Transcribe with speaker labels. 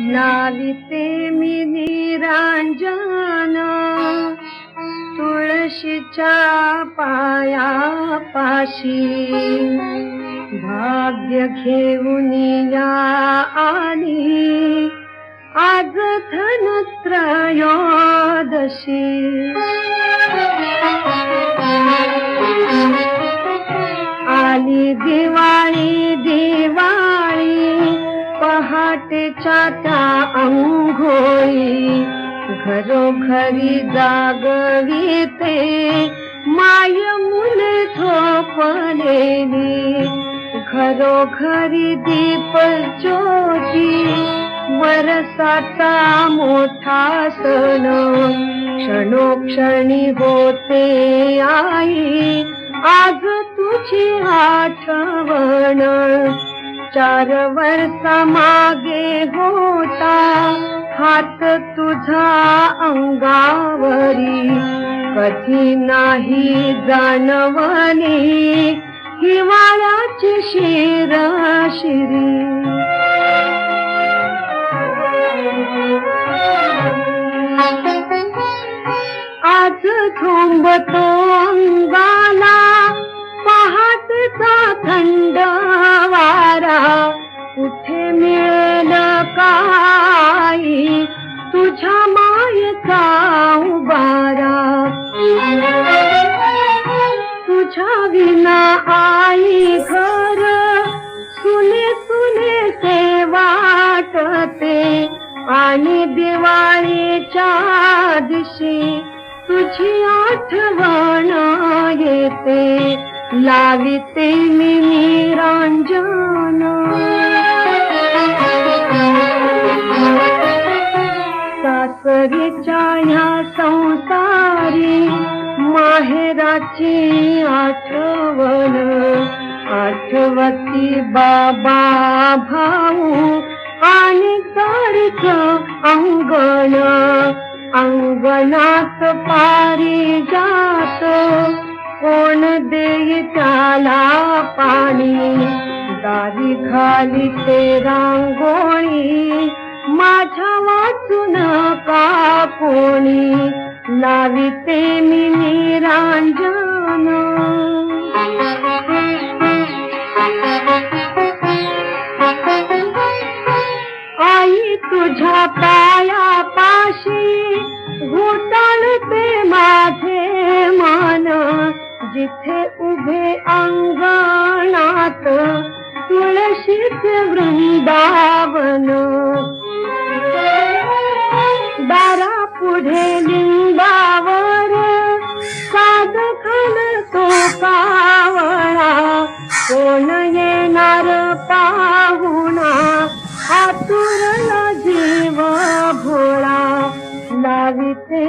Speaker 1: लाविते मी निरांजन. तुळशीच्या पाया पाशी भाग्य घेऊन या आली आज धनत्रयोदशी पहाटेच्या त्या अंघोळी घरोघरी जागविते माय मुल झोपलेली. घरोघरी दीप ज्योती वरसाचा मोठा सण. क्षणोक्षणी होते आई आज तुझी आठवण. चार वर्षा मागे होता. हात तुझा अंगावरी. कधी नाही जाणवली हिवाळ्याची शिर. आज थोंबतो तुझ्या मायेचा उबारा. तुझ्या विना आई घर सुने सुने से वाटते. आणि दिवाळीच्या दिवशी तुझी आठवण येते. लाविते मी निरांजना सासरीच्या ह्या संसारी माहेराची आठवण आठवती बाबा भाऊ आणि तारीख अंगण अंगणात पारी जात. कोण देई त्याला पाणी दारी खाली ते रांगोळी माझ्या वाचून का कोणी लाविते मी निरांजन आई तुझ्या पाया पाशी घुटळते माझे मन जिथे उभे अंगणात तुळशीचे वृंदावन पुढे लिंबावर साध तो कावळा कोण येणार पाहुणा आतुरला जीव भोळा. लाविते